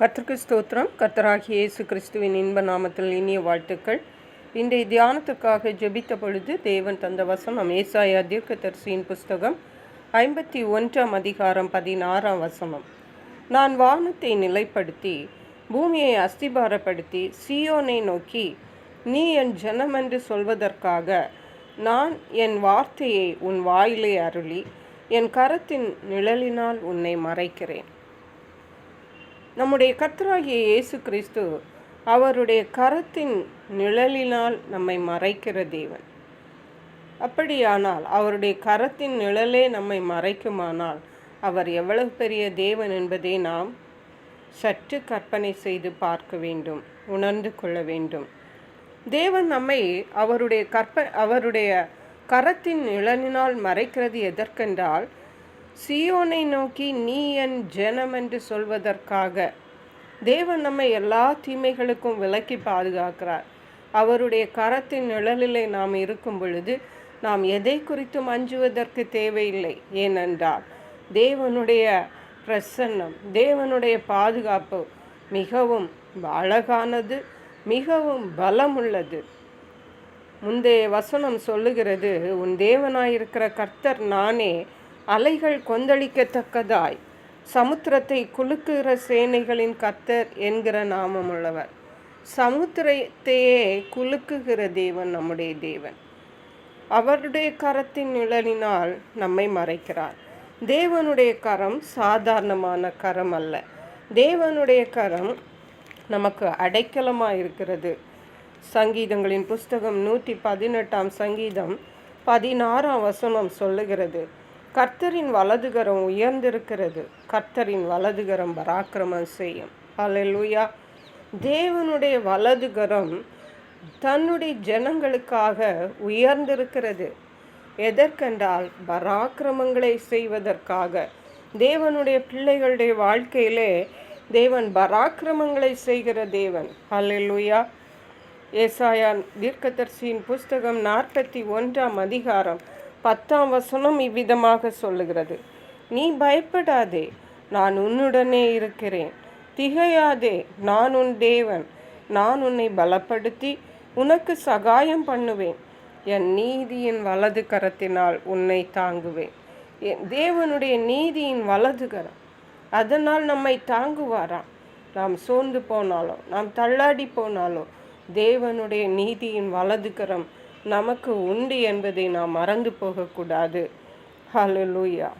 கத்திற்கு ஸ்தோத்திரம். கத்தராகி இயேசு கிறிஸ்துவின் இன்ப நாமத்தில் இனிய வாழ்த்துக்கள். இன்றைய தியானத்துக்காக ஜெபித்த பொழுது தேவன் தந்த வசனம் ஏசாயா தீர்க்கதரிசியின் புஸ்தகம் ஐம்பத்தி ஒன்றாம் அதிகாரம் பதினாறாம் வசனம். நான் வானத்தை நிலைப்படுத்தி பூமியை அஸ்திபாரப்படுத்தி சியோனை நோக்கி நீ என் ஜனம் என்று சொல்வதற்காக நான் என் வார்த்தையை உன் வாயிலே அருளி என் கரத்தின் நிழலினால் உன்னை மறைக்கிறேன். நம்முடைய கத்தராகிய இயேசு கிறிஸ்து அவருடைய கரத்தின் நிழலினால் நம்மை மறைக்கிற தேவன். அப்படியானால் அவருடைய கரத்தின் நிழலே நம்மை மறைக்குமானால் அவர் எவ்வளவு பெரிய தேவன் என்பதை நாம் சற்று கற்பனை செய்து பார்க்க வேண்டும் உணர்ந்து கொள்ள வேண்டும். தேவன் நம்மை அவருடைய கற்ப அவருடைய கரத்தின் நிழலினால் மறைக்கிறது எதற்கென்றால் சியோனை நோக்கி நீ என் ஜனம் என்று சொல்வதற்காக தேவன் நம்மை எல்லா தீமைகளுக்கும் விலக்கி பாதுகாக்கிறார். அவருடைய கரத்தின் நிழலிலே நாம் இருக்கும் பொழுது நாம் எதை குறித்தும் அஞ்சுவதற்கு தேவையில்லை. ஏனென்றால் தேவனுடைய பிரசன்னம் தேவனுடைய பாதுகாப்பு மிகவும் அழகானது மிகவும் பலமுள்ளது. முந்தைய வசனம் சொல்லுகிறது உன் தேவனாயிருக்கிற கர்த்தர் நானே அலைகள் கொந்தளிக்கத்தக்கதாய். சமுத்திரத்தை குலுக்குகிற சேனைகளின் கர்த்தர் என்கிற நாமமுள்ளவர். சமுத்திரத்தையே குலுக்குகிற தேவன் நம்முடைய தேவன். அவருடைய கரத்தின் நிழலினால் நம்மை மறைக்கிறார். தேவனுடைய கரம் சாதாரணமான கரம் அல்ல. தேவனுடைய கரம் நமக்கு அடைக்கலமாக இருக்கிறது. சங்கீதங்களின் புஸ்தகம் நூற்றி பதினெட்டாம் சங்கீதம் பதினாறாம் வசனம் சொல்லுகிறது. கர்த்தரின் வலதுகரம் உயர்ந்திருக்கிறது. கர்த்தரின் வலதுகரம் பராக்கிரமம் செய்யும். அலலுயா தேவனுடைய வலதுகரம் தன்னுடைய ஜனங்களுக்காக உயர்ந்திருக்கிறது. எதற்கென்றால் பராக்கிரமங்களை செய்வதற்காக. தேவனுடைய பிள்ளைகளுடைய வாழ்க்கையிலே தேவன் பராக்கிரமங்களை செய்கிற தேவன். ஹalleluya ஏசாயான் தீர்க்கதர்சியின் புஸ்தகம் நாற்பத்தி ஒன்றாம் அதிகாரம். பத்தாம் வசனம் இவ்விதமாக சொல்லுகிறது. நீ பயப்படாதே நான் உன்னுடனே இருக்கிறேன். திகையாதே நான் உன் தேவன். நான் உன்னை பலப்படுத்தி உனக்கு சகாயம் பண்ணுவேன். என் நீதியின் வலது கரத்தினால் உன்னை தாங்குவேன். என் தேவனுடைய நீதியின் வலது கரம். அதனால் நம்மை தாங்குவாராம். நாம் சோர்ந்து போனாலும் நாம் தள்ளாடி போனாலும் தேவனுடைய நீதியின் வலதுகரம் நமக்கு உண்டு என்பதை நாம் மறந்து போகக்கூடாது. ஹலலூயா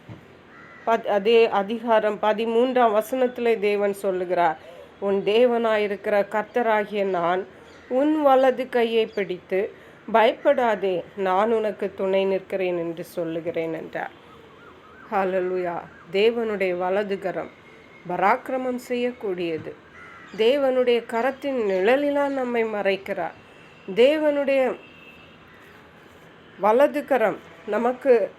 பத் அதே அதிகாரம் பதிமூன்றாம் வசனத்தில் தேவன் சொல்லுகிறார் உன் தேவனாயிருக்கிற கர்த்தராகிய நான் உன் வலது கையை பிடித்து பயப்படாதே நான் உனக்கு துணை நிற்கிறேன் என்று சொல்லுகிறேன் என்றார். ஹலலுயா தேவனுடைய வலதுகரம் பராக்கிரமம் செய்யக்கூடியது. தேவனுடைய கரத்தின் நிழலிலாம் நம்மை மறைக்கிறார். தேவனுடைய வலது கரம் நமக்கு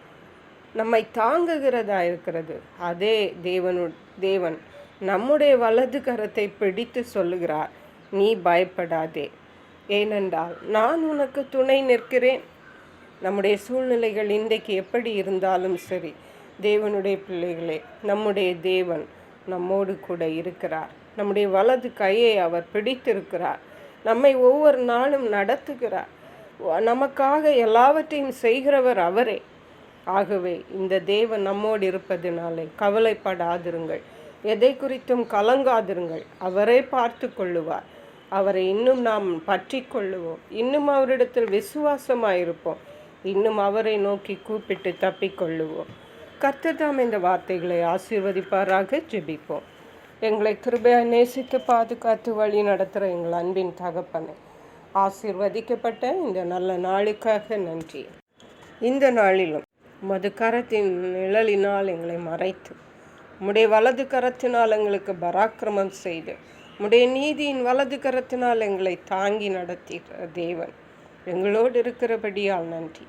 நம்மை தாங்குகிறதா இருக்கிறது. அதே தேவனு தேவன் நம்முடைய வலது கரத்தை பிடித்து சொல்லுகிறார். நீ பயப்படாதே. ஏனென்றால் நான் உனக்கு துணை நிற்கிறேன். நம்முடைய சூழ்நிலைகள் இன்றைக்கு எப்படி இருந்தாலும் சரி தேவனுடைய பிள்ளைகளே நம்முடைய தேவன் நம்மோடு கூட இருக்கிறார். நம்முடைய வலது கையை அவர் பிடித்திருக்கிறார். நம்மை ஒவ்வொரு நாளும் நடத்துகிறார். நமக்காக எல்லாவற்றையும் செய்கிறவர் அவரே. ஆகவே இந்த தேவன் நம்மோடு இருப்பதினாலே கவலைப்படாதிருங்கள். எதை குறித்தும் கலங்காதிருங்கள். அவரே பார்த்து கொள்ளுவார். அவரை இன்னும் நாம் பற்றி கொள்ளுவோம். இன்னும் அவரிடத்தில் விசுவாசமாயிருப்போம். இன்னும் அவரை நோக்கி கூப்பிட்டு தப்பிக்கொள்ளுவோம் கர்த்ததாம் இந்த வார்த்தைகளை ஆசீர்வதிப்பாராக ஜெபிப்போம். எங்களை கிருபையாக நேசித்து பாதுகாத்து வழி நடத்துகிற எங்கள் அன்பின் தகப்பனை ஆசிர்வதிக்கப்பட்ட இந்த நல்ல நாளுக்காக நன்றி. இந்த நாளிலும் மது கரத்தின் நிழலினால் எங்களை மறைத்து உம்முடைய வலது கரத்தினால் எங்களுக்கு பராக்கிரமம் செய்து உம்முடைய நீதியின் வலது கரத்தினால் எங்களை தாங்கி நடத்துகிற தேவன். எங்களோடு இருக்கிறபடியால் நன்றி.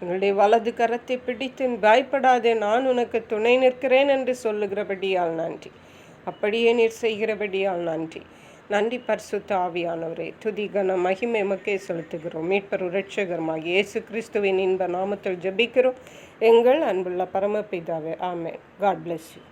எங்களுடைய வலது கரத்தை பிடித்து பயப்படாதே நான் உனக்கு துணை நிற்கிறேன் என்று சொல்லுகிறபடியால் நன்றி. அப்படியே நீர் செய்கிறபடியால் நன்றி. நன்றி பரிசுத்த ஆவியானவரே. துதி கன மகிமை மக்கே செலுத்துகிறோம். மீட்பர் இரட்சகரமாக இயேசு கிறிஸ்துவின் இன்ப நாமத்தில் ஜெபிக்கிறோம். எங்கள் அன்புள்ள பரமபிதாவே ஆமே காட் பிளெஸ் யூ